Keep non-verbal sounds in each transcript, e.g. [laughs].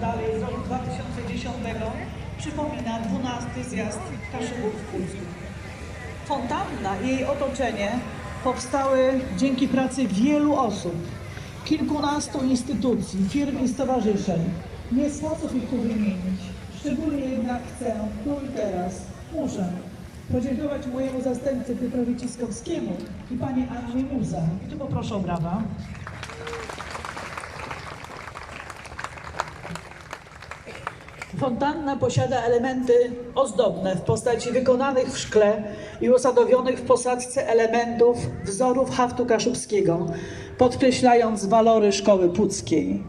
dalej z roku 2010 przypomina 12 zjazd Kaszubów w. Fontanna i jej otoczenie powstały dzięki pracy wielu osób, kilkunastu instytucji, firm i stowarzyszeń. Nie sposób ich tu wymienić. Szczególnie jednak chcę tu i teraz, muszę podziękować mojemu zastępcy Piotrowi Ciskowskiemu i pani Annie Muza. I tu poproszę o brawa. Fontanna posiada elementy ozdobne w postaci wykonanych w szkle i usadowionych w posadzce elementów wzorów haftu kaszubskiego, podkreślając walory szkoły puckiej.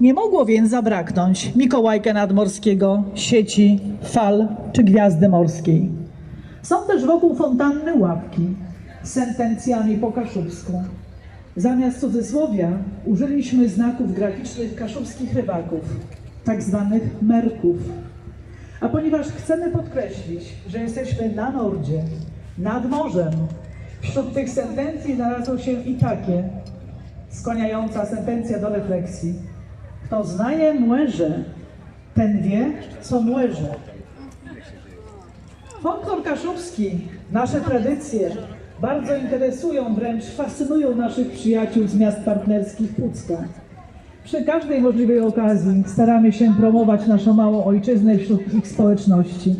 Nie mogło więc zabraknąć Mikołajka Nadmorskiego, sieci, fal czy gwiazdy morskiej. Są też wokół fontanny łapki z sentencjami po kaszubsku. Zamiast cudzysłowia użyliśmy znaków graficznych kaszubskich rybaków, tak zwanych merków. A ponieważ chcemy podkreślić, że jesteśmy na Nordzie, nad morzem, wśród tych sentencji znalazło się i takie, skłaniająca sentencja do refleksji. Kto znaje młeże, ten wie, co młeże. Folklor kaszubski, nasze tradycje bardzo interesują, wręcz fascynują naszych przyjaciół z miast partnerskich Pucka. Przy każdej możliwej okazji staramy się promować naszą małą ojczyznę wśród ich społeczności.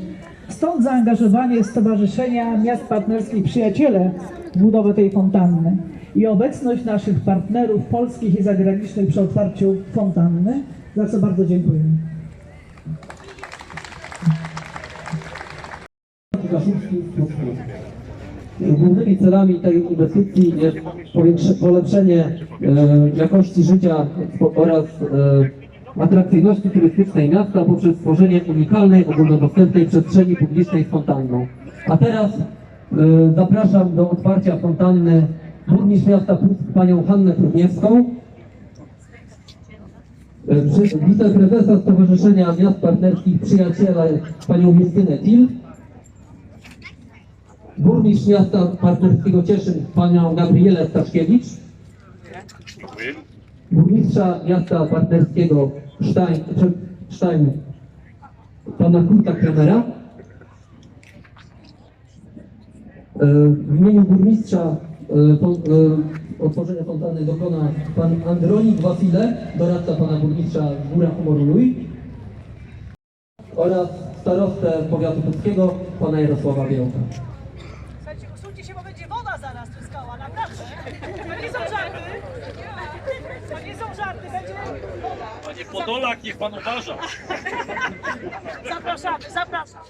Stąd zaangażowanie Stowarzyszenia Miast Partnerskich Przyjaciele w budowę tej fontanny i obecność naszych partnerów polskich i zagranicznych przy otwarciu fontanny, za co bardzo dziękujemy. Głównymi celami tej inwestycji jest polepszenie e, jakości życia oraz e, atrakcyjności turystycznej miasta poprzez stworzenie unikalnej, ogólnodostępnej przestrzeni publicznej z fontanną. A teraz e, zapraszam do otwarcia fontanny burmistrz miasta Puck panią Hannę Trudniewską, wiceprezesa Stowarzyszenia Miast Partnerskich Przyjaciele panią Justynę Til, burmistrz miasta partnerskiego Cieszyn panią Gabrielę Staszkiewicz, burmistrza miasta partnerskiego Sztajn, Sztajn pana Kurta Kramera. E, W imieniu burmistrza e, e, otworzenia fontanny dokona pan Andronik Wasile, doradca pana burmistrza Góra Humoru Luj oraz starostę powiatu puckiego pana Jarosława Białka. Panie Podolak, niech pan uważa. [laughs] Zapraszamy, zapraszam.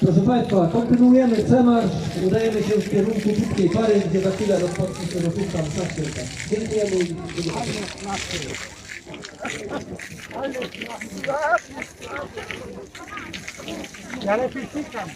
Proszę Państwa, kontynuujemy przemarsz. Udajemy się w kierunku Puckiej Pary, gdzie za chwilę rozpocznie się rozpuszcza msza. Dziękujemy i. Ja lepiej szukam.